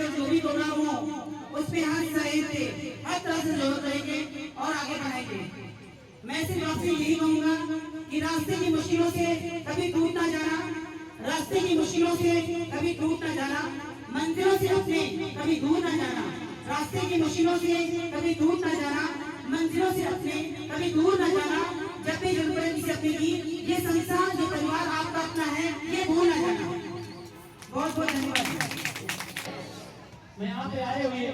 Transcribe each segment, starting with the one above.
कि जो भी प्रोग्राम हो उस पे यहाँ सहयोग थे। हर तरह से ज़रूरत रहेंगे और आगे बढ़ाएँगे। मैं सिर्फ़ आपसे यही कहूँगा कि रास्ते की मुश्किलों से कभी टूट ना जाना, रास्ते की मुश्किलों से कभी टूट ना जाना, मंजिलों से अपने कभी दूर ना जाना, रास्ते की मुश्किलों से कभी टूट ना जाना, मंजिलों से अपने कभी दूर ना जाना, जब भी ज़रूरत किसी अपने की, ये संसार, जो परिवार आपका अपना है, ये भूल ना जाना। बहुत बहुत धन्यवाद। मैं यहाँ पे आए हुए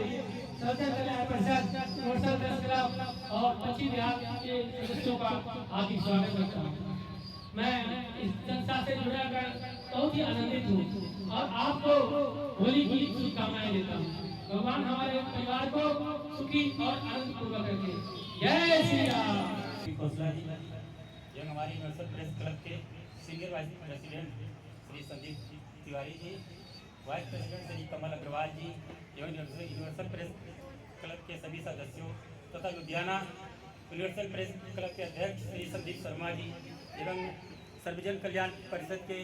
सर्जन कल्याण परिषद और पश्चिम बिहार के सदस्यों का हार्दिक स्वागत करता हूँ। मैं इस संस्था से जुड़ा कर बहुत ही आनंदित हूँ और आपको होली की शुभकामनाएँ देता हूँ। भगवान हमारे परिवार को सुखी और आनंद पूर्वक रखे। जय श्री राम। जी एवं प्रेस क्लब के senior vice president Shri Sandeep Tiwari ji vice president Shri Kamal Agarwal ji, एवं यूनिवर्सल प्रेस क्लब के सभी सदस्यों तथा लुधियाना यूनिवर्सल प्रेस क्लब के अध्यक्ष श्री संदीप शर्मा जी एवं सर्वजन कल्याण परिषद के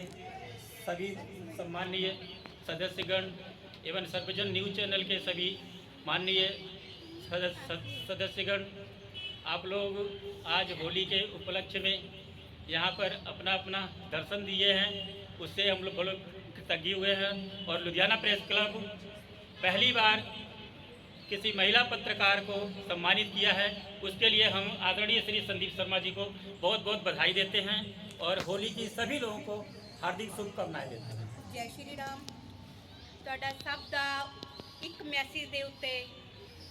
सभी सम्माननीय सदस्यगण एवं सर्वजन न्यूज़ चैनल के सभी माननीय सदस्यगण, आप लोग आज होली के उपलक्ष्य में यहाँ पर अपना अपना दर्शन दिए हैं। उससे हम लोग बहुत कृतज्ञ हुए हैं और लुधियाना प्रेस क्लब पहली बार किसी महिला पत्रकार को सम्मानित किया है उसके लिए हम आदरणीय श्री संदीप शर्मा जी को बहुत बहुत बधाई देते हैं और होली की सभी लोगों को हार्दिक शुभकामनाएं देते हैं ਜੈ ਸ਼੍ਰੀ ਰਾਮ ਤੁਹਾਡਾ ਸਭ ਦਾ ਇੱਕ ਮੈਸੇਜ ਦੇ ਉੱਤੇ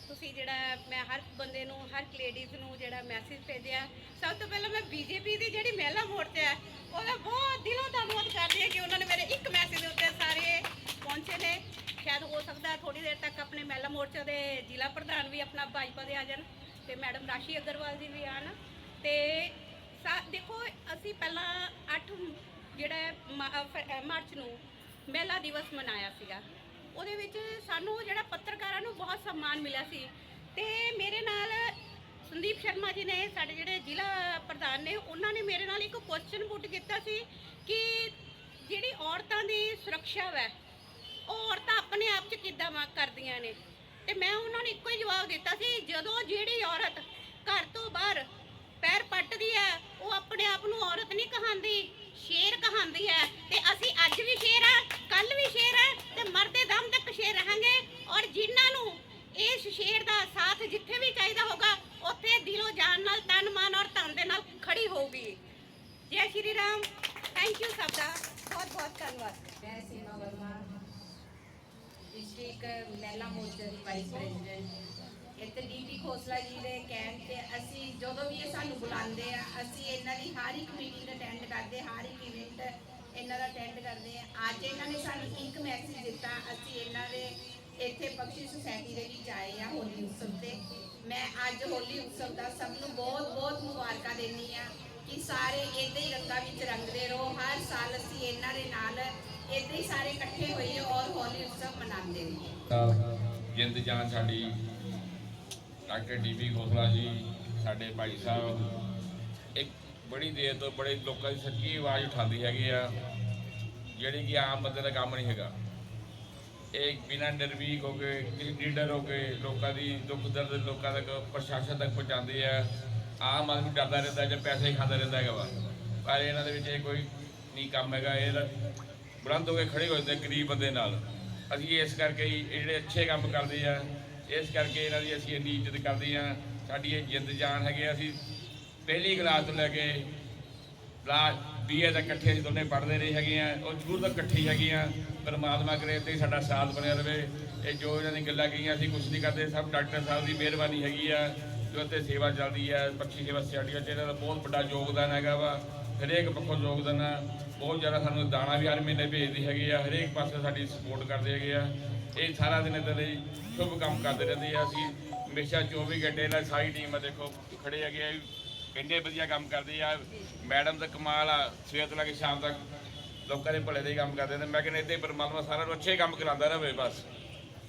ਤੁਸੀਂ ਜਿਹੜਾ ਮੈਂ ਹਰ ਬੰਦੇ ਨੂੰ ਹਰ ਲੇਡੀਜ਼ ਨੂੰ ਜਿਹੜਾ ਮੈਸੇਜ ਭੇਜਿਆ ਸਭ ਤੋਂ ਪਹਿਲਾਂ ਮੈਂ ਬੀਜੇਪੀ ਦੀ ਜਿਹੜੀ ਮਹਿਲਾ ਮੋਰਚਾ ਹੈ ਉਹਦਾ ਬਹੁਤ ਦਿਲੋਂ ਧੰਨਵਾਦ ਕਰਦੀ ਹਾਂ ਕਿ ਉਹਨਾਂ ਨੇ ਮੇਰੇ ਇੱਕ ਮੈਸੇਜ ਦੇ ਉੱਤੇ ਸਾਰੇ ਪਹੁੰਚੇ ਨੇ। ਸ਼ਾਇਦ ਹੋ ਸਕਦਾ ਥੋੜੀ ਦੇਰ ਤੱਕ ਆਪਣੇ ਮਹਿਲਾ ਮੋਰਚਾ ਦੇ ਜ਼ਿਲ੍ਹਾ ਪ੍ਰਧਾਨ ਵੀ ਆਪਣਾ ਭਾਜਪਾ ਦੇ ਆ ਜਾਣ ਤੇ ਮੈਡਮ ਰਾਸ਼ੀ ਅਗਰਵਾਲ ਜੀ ਵੀ ਆਣ। ਤੇ ਸਾ- ਦੇਖੋ, ਅਸੀਂ ਪਹਿਲਾਂ 8 ਜਿਹੜਾ ਮਾ- ਫ- ਮਾਰਚ ਨੂੰ ਮਹਿਲਾ ਦਿਵਸ ਮਨਾਇਆ ਸੀਗਾ। ਉਹਦੇ ਵਿੱਚ ਸਾਨੂੰ ਜਿਹੜਾ ਪੱਤਰਕਾਰਾਂ ਨੂੰ ਬਹੁਤ ਸਨਮਾਨ ਮਿਲਿਆ ਸੀ। ਤੇ ਮੇਰੇ ਨਾਲ ਸੰਦੀਪ ਸ਼ਰਮਾ ਜੀ ਨੇ, ਸਾਡੇ ਜਿਹੜੇ ਜ਼ਿਲ੍ਹਾ ਪ੍ਰਧਾਨ ਨੇ, ਉਹਨਾਂ ਨੇ ਮੇਰੇ ਨਾਲ ਇੱਕ ਕੁਐਸਚਨ ਪੁੱਟ ਕੀਤਾ ਸੀ ਕਿ ਜਿਹੜੀ ਔਰਤਾਂ ਦੀ ਸੁਰੱਖਿਆ ਹੈ ਔਰਤਾਂ ਆਪਣੇ ਆਪ 'ਚ ਕਿੱਦਾਂ ਵਾ ਕਰਦੀਆਂ ਨੇ? ਤੇ ਮੈਂ ਉਹਨਾਂ ਨੂੰ ਇੱਕੋ ਹੀ ਜਵਾਬ ਦਿੱਤਾ ਸੀ, ਜਦੋਂ ਜਿਹੜੀ ਔਰਤ ਘਰ ਤੋਂ ਬਾਹਰ ਪੈਰ ਪੱਟਦੀ ਹੈ, ਉਹ ਆਪਣੇ ਆਪ ਨੂੰ ਔਰਤ ਨਹੀਂ ਕਹਾਂਦੀ, ਸ਼ੇਰ ਕਹਾਂਦੀ ਹੈ। ਤੇ ਅਸੀਂ ਅੱਜ ਵੀ ਸ਼ੇਰ ਆ ਕੱਲ ਵੀ ਸ਼ੇਰ ਆ ਤੇ ਮਰਦੇ ਦਮ ਤੱਕ ਸ਼ੇਰ ਰਹਾਂਗੇ ਔਰ ਜਿਨ੍ਹਾਂ ਨੂੰ ਇਸ ਸ਼ੇਰ ਦਾ ਸਾਥ ਜਿੱਥੇ ਵੀ ਚਾਹੀਦਾ ਹੋਗਾ ਉੱਥੇ ਦਿਲੋਂ ਜਾਨ ਨਾਲ ਤਨ ਮਨ ਔਰ ਧਨ ਦੇ ਨਾਲ ਖੜੀ ਹੋਊਗੀ ਜੈ ਸ਼੍ਰੀ ਰਾਮ ਥੈਂਕ ਯੂ ਸਭ ਦਾ ਬਹੁਤ ਬਹੁਤ ਧੰਨਵਾਦ ਮੈਂ ਸੀਮਾ ਵਰਮਾ ਡਿਸਟ੍ਰਿਕਟ ਮਹਿਲਾ ਮੋਰਚਾ ਦੀ ਵਾਈਸ ਪ੍ਰੈਜ਼ੀਡੈਂਟ ਇੱਥੇ ਡੀਪੀ ਖੋਸਲਾ ਜੀ ਦੇ ਕਹਿਣ ਤੇ ਅਸੀਂ ਜਦੋਂ ਵੀ ਇਹ ਸਾਨੂੰ ਬੁਲਾਉਂਦੇ ਆ, ਅਸੀਂ ਇਹਨਾਂ ਦੀ ਹਰ ਇੱਕ ਮੀਟਿੰਗ ਅਟੈਂਡ ਕਰਦੇ ਹਰ ਇੱਕ ਇਵੈਂਟ ਇਹਨਾਂ ਦਾ ਅਟੈਂਡ ਕਰਦੇ ਆ। ਅੱਜ ਇਹਨਾਂ ਨੇ ਸਾਨੂੰ ਇੱਕ ਮੈਸੇਜ ਦਿੱਤਾ, ਅਸੀਂ ਇਹਨਾਂ ਦੇ ਇੱਥੇ ਬਖਸ਼ੀ ਸੁਸਾਇਟੀ ਦੇ ਵਿੱਚ ਆਏ ਆ ਹੋਲੀ ਉਤਸਵ ਤੇ। ਮੈਂ ਅੱਜ ਹੋਲੀ ਉਤਸਵ ਦਾ ਸਭ ਨੂੰ ਬਹੁਤ ਬਹੁਤ ਮੁਬਾਰਕਾਂ ਦਿੰਦੀ ਆ ਕਿ ਸਾਰੇ ਇਦਾਂ ਹੀ ਰੰਗਾਂ ਵਿੱਚ ਰੰਗਦੇ ਰਹੋ। ਹਰ ਸਾਲ ਅਸੀਂ ਇਹਨਾਂ ਦੇ ਨਾਲ ਇਦਾਂ ਹੀ ਸਾਰੇ ਇਕੱਠੇ ਹੋਈਏ ਔਰ ਹੋਲੀ ਉਤਸਵ ਮਨਾਉਂਦੇ ਰਹੀਏ ਤਾਂ ਜਿੰਦ ਜਾਨ ਸਾਡੀ ਡਾਕਟਰ ਡੀਪੀ ਖੋਸਲਾ ਜੀ ਸਾਡੇ ਭਾਈ ਸਾਹਿਬ ਇੱਕ ਬੜੀ ਦੇਰ ਤੋਂ ਬੜੇ ਲੋਕਾਂ ਦੀ ਸੱਚੀ ਆਵਾਜ਼ ਉਠਾਉਂਦੀ ਹੈਗੀ ਆ ਜਿਹੜੀ ਕਿ ਆਮ ਬੰਦੇ ਦਾ ਕੰਮ ਨਹੀਂ ਹੈਗਾ। ਇਹ ਬਿਨਾਂ ਨਿਰਵੀਕ ਹੋ ਕੇ ਕਿਸੇ ਲੀਡਰ ਹੋ ਕੇ ਲੋਕਾਂ ਦੀ ਦੁੱਖ ਦਰਦ ਲੋਕਾਂ ਤੱਕ ਪ੍ਰਸ਼ਾਸਨ ਤੱਕ ਪਹੁੰਚਾਉਂਦੇ ਆ। ਆਮ ਆਦਮੀ ਡਰਦਾ ਰਹਿੰਦਾ ਜਾਂ ਪੈਸੇ ਹੀ ਖਾਂਦਾ ਰਹਿੰਦਾ ਹੈਗਾ ਵਾ। ਪਰ ਇਹਨਾਂ ਦੇ ਵਿੱਚ ਇਹ ਕੋਈ ਨਹੀਂ ਕੰਮ ਹੈਗਾ। ਇਹ ਤਾਂ ਬੁਲੰਦ ਹੋ ਕੇ ਖੜੇ ਹੋ ਜਾਂਦੇ ਗਰੀਬ ਬੰਦੇ ਨਾਲ। ਅਸੀਂ ਇਸ ਕਰਕੇ ਹੀ ਇਹ ਜਿਹੜੇ ਅੱਛੇ ਕੰਮ ਕਰਦੇ ਆ, ਇਸ ਕਰਕੇ ਇਹਨਾਂ ਦੀ ਅਸੀਂ ਇੰਨੀ ਇੱਜ਼ਤ ਕਰਦੇ ਆ। ਸਾਡੀ ਇਹ ਜਿੰਦ ਜਾਨ ਹੈਗੇ ਆ। ਅਸੀਂ ਪਹਿਲੀ ਕਲਾਸ ਤੋਂ ਲੈ ਕੇ ਲਾਸਟ ਬੀਏ ਦਾ ਇਕੱਠੇ ਅਸੀਂ ਦੋਨੇ ਪੜ੍ਹਦੇ ਰਹੇ ਹੈਗੇ ਆ। ਉਹ ਜ਼ਰੂਰ ਤਾਂ ਇਕੱਠੇ ਹੀ ਹੈਗੇ ਆ। ਪਰਮਾਤਮਾ ਕਰੇ ਤੇ ਸਾਡਾ ਸਾਥ ਬਣਿਆ ਰਵੇ। ਇਹ ਜੋ ਇਹਨਾਂ ਦੀ ਗੱਲਾਂ ਕਹੀਆਂ, ਅਸੀਂ ਕੁਝ ਨਹੀਂ ਕਰਦੇ। ਸਭ ਡਾਕਟਰ ਸਾਹਿਬ ਦੀ ਮਿਹਰਬਾਨੀ ਹੈਗੀ ਆ। ਜੋ ਇੱਥੇ ਸੇਵਾ ਚੱਲਦੀ ਹੈ ਪੱਛੀ ਸੇਵਾ ਸੋਸਾਇਟੀ 'ਚ ਇਹਨਾਂ ਦਾ ਬਹੁਤ ਵੱਡਾ ਯੋਗਦਾਨ ਹੈਗਾ ਵਾ। ਹਰੇਕ ਪੱਖੋਂ ਯੋਗਦਾਨ ਹੈ। ਬਹੁਤ ਜ਼ਿਆਦਾ ਸਾਨੂੰ ਦਾਣਾ ਵੀ ਹਰ ਮਹੀਨੇ ਭੇਜਦੀ ਹੈਗੀ ਆ। ਹਰੇਕ ਪਾਸੇ ਸਾਡੀ ਸਪੋਰਟ ਕਰਦੇ ਹੈਗੇ ਆ। ਇਹ ਸਾਰਾ ਦਿਨ ਇੱਦਾਂ ਦੇ ਸ਼ੁਭ ਕੰਮ ਕਰਦੇ ਰਹਿੰਦੇ ਆ। ਅਸੀਂ ਹਮੇਸ਼ਾ 24 ਘੰਟੇ ਨਾਲ ਸਾਰੀ ਟੀਮ ਆ, ਦੇਖੋ, ਖੜੇ ਹੈਗੇ ਆ। ਕਿੰਨੇ ਵਧੀਆ ਕੰਮ ਕਰਦੇ ਆ। ਮੈਡਮ ਦਾ ਕਮਾਲ ਆ। ਸਵੇਰ ਤੋਂ ਲੈ ਕੇ ਸ਼ਾਮ ਤੱਕ ਲੋਕਾਂ ਦੇ ਭਲੇ ਦੇ ਹੀ ਕੰਮ ਕਰਦੇ ਨੇ। ਮੈਂ ਕਹਿੰਦਾ ਇੱਦਾਂ ਪਰਮਾਤਮਾ ਸਾਰਿਆਂ ਨੂੰ ਅੱਛੇ ਕੰਮ ਕਰਾਉਂਦਾ ਰਹੇ, ਬਸ।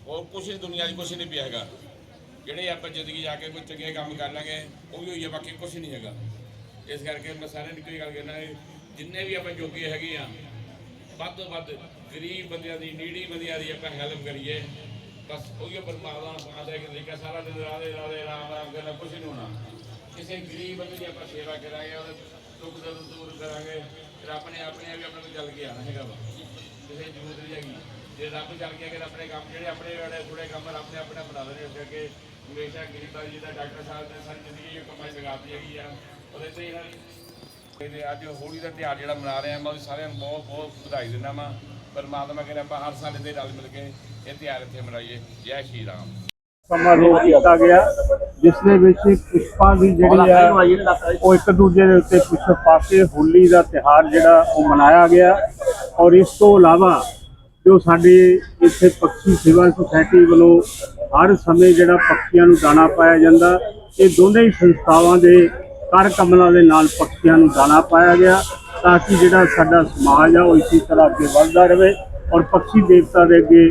ਹੋਰ ਕੁਛ ਨਹੀਂ ਦੁਨੀਆ 'ਚ ਕੁਛ ਨਹੀਂ ਪਿਆ ਹੈਗਾ। ਜਿਹੜੇ ਆਪਾਂ ਜ਼ਿੰਦਗੀ ਜਾ ਕੇ ਕੋਈ ਚੰਗੇ ਕੰਮ ਕਰ ਲਾਂਗੇ, ਉਹ ਵੀ ਹੋਈ ਆ, ਬਾਕੀ ਕੁਛ ਨਹੀਂ ਹੈਗਾ। ਇਸ ਕਰਕੇ ਮੈਂ ਸਾਰਿਆਂ ਨੂੰ ਕੋਈ ਗੱਲ ਕਹਿਣਾ ਹੈ, ਜਿੰਨੇ ਵੀ ਆਪਾਂ ਜੋਗੇ ਹੈਗੇ ਆ, ਵੱਧ ਤੋਂ ਵੱਧ ਗਰੀਬ ਬੰਦਿਆਂ ਦੀ ਨੀੜੀ ਬੰਦਿਆਂ ਦੀ ਆਪਾਂ ਹੈਲਪ ਕਰੀਏ। ਬਸ ਉਹੀ ਪਰਮਾਤਮਾ ਆਦੇ ਕਿ ਦੇਖਿਆ, ਸਾਰਾ ਦਿਨ ਰਾਦੇ ਰਾਦੇ ਰਾਮ ਰਾਮ ਕਰਨਾ, ਕੁਛ ਨਹੀਂ ਹੋਣਾ। ਕਿਸੇ ਗਰੀਬ ਬੰਦੇ ਦੀ ਆਪਾਂ ਸੇਵਾ ਕਰਾਂਗੇ, ਉਹਦੇ ਦੁੱਖ ਦਰਦ ਦੂਰ ਕਰਾਂਗੇ, ਫਿਰ ਆਪਣੇ ਆਪਣੇ ਵੀ ਆਪਣੇ ਕੋਲ ਚੱਲ ਕੇ ਆਣਾ ਹੈਗਾ ਵਾ। ਕਿਸੇ ਜ਼ਰੂਰਤ ਨਹੀਂ ਹੈਗੀ। ਜੇ ਰੱਬ ਚੱਲ ਗਿਆ ਕਿ ਆਪਣੇ ਕੰਮ ਜਿਹੜੇ ਆਪਣੇ ਜਿਹੜੇ ਥੋੜੇ ਕੰਮ ਰੱਬ ਨੇ ਆਪਣੇ ਬਣਾ ਦੇਣੇ ਉਸ ਕਰਕੇ ਹਮੇਸ਼ਾ ਗਰੀਬਾਂ ਜੀ ਦਾ ਡਾਕਟਰ ਸਾਹਿਬ ਨੇ ਸਾਰੀ ਜ਼ਿੰਦਗੀ ਇਹ ਕਮਾਈ ਲਗਾਤੀ ਹੈਗੀ ਆ। ਉਹਦੇ ਤੇ ਇਹਨਾਂ ਦੀ ਤੇ ਅੱਜ ਹੋਲੀ ਦਾ ਤਿਉਹਾਰ ਜਿਹੜਾ ਮਨਾ ਰਹੇ ਆ, ਮੈਂ ਸਾਰਿਆਂ ਨੂੰ ਬਹੁਤ ਬਹੁਤ ਵਧਾਈ ਦਿੰਦਾ ਵਾਂ। ਪਰਮਾਤਮਾ ਕਰੇ ਆਪਾਂ ਹਰ ਸਾਲ ਇਹਦੇ ਰਲ ਮਿਲ ਕੇ ਇਹ ਤਿਉਹਾਰ ਇੱਥੇ ਮਨਾਈਏ। ਜੈ ਸ਼੍ਰੀ ਰਾਮ। ਸਮਾਰੋਹ ਕੀਤਾ ਗਿਆ। ਜਿਸ ਦੇ ਵਿੱਚ ਪੁਸ਼ਪਾਂ ਦੀ ਜਿਹੜੀ ਆ, ਉਹ ਇੱਕ ਦੂਜੇ ਦੇ ਉੱਤੇ ਪੁਸ਼ਪ ਪਾ ਕੇ ਹੋਲੀ ਦਾ ਤਿਹਾਰ ਜਿਹੜਾ ਉਹ ਮਨਾਇਆ ਗਿਆ। ਔਰ ਇਸ ਤੋਂ ਇਲਾਵਾ ਜੋ ਸਾਡੇ ਇੱਥੇ ਪੱਖੀ ਸੇਵਾ ਸੁਸਾਇਟੀ ਵੱਲੋਂ ਹਰ ਸਮੇਂ ਜਿਹੜਾ ਪੱਖੀਆਂ ਨੂੰ ਦਾਣਾ ਪਾਇਆ ਜਾਂਦਾ, ਇਹ ਦੋਨੇ ਹੀ ਸੰਸਥਾਵਾਂ ਦੇ ਕਰ ਕਮਲਾਂ ਦੇ ਨਾਲ ਪੱਖੀਆਂ ਨੂੰ ਦਾਣਾ ਪਾਇਆ ਗਿਆ ਤਾਂ ਕਿ ਜਿਹੜਾ ਸਾਡਾ ਸਮਾਜ ਆ ਉਹ ਇਸੇ ਤਰ੍ਹਾਂ ਅੱਗੇ ਵੱਧਦਾ ਰਹੇ ਔਰ ਪੱਖੀ ਦੇਵਤਾ ਦੇ ਅੱਗੇ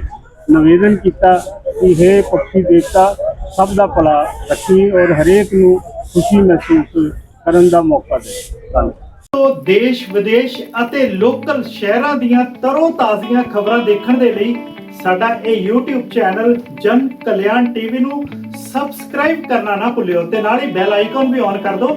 ਨਿਵੇਦਨ ਕੀਤਾ ਕਿ ਹੈ ਪੱਖੀ ਦੇਵਤਾ, ਸਭ ਦਾ ਭਲਾ ਰੱਖੀ ਔਰ ਹਰੇਕ ਨੂੰ ਖੁਸ਼ੀ ਮਹਿਸੂਸ ਕਰਨ ਦਾ ਮੌਕਾ ਦੇ। ਧੰਨਵਾਦ। ਤੋਂ ਦੇਸ਼, ਵਿਦੇਸ਼ ਅਤੇ ਲੋਕਲ ਸ਼ਹਿਰਾਂ ਦੀਆਂ ਤਰੋ ਤਾਜ਼ੀਆਂ ਖਬਰਾਂ ਦੇਖਣ ਦੇ ਲਈ ਸਾਡਾ ਇਹ YouTube ਚੈਨਲ ਜਨ ਕਲਿਆਣ ਟੀਵੀ ਨੂੰ ਸਬਸਕ੍ਰਾਈਬ ਕਰਨਾ ਨਾ ਭੁੱਲਿਓ ਤੇ ਨਾਲ ਹੀ ਬੈਲ ਆਈਕਨ ਵੀ ਔਨ ਕਰ ਦਿਓ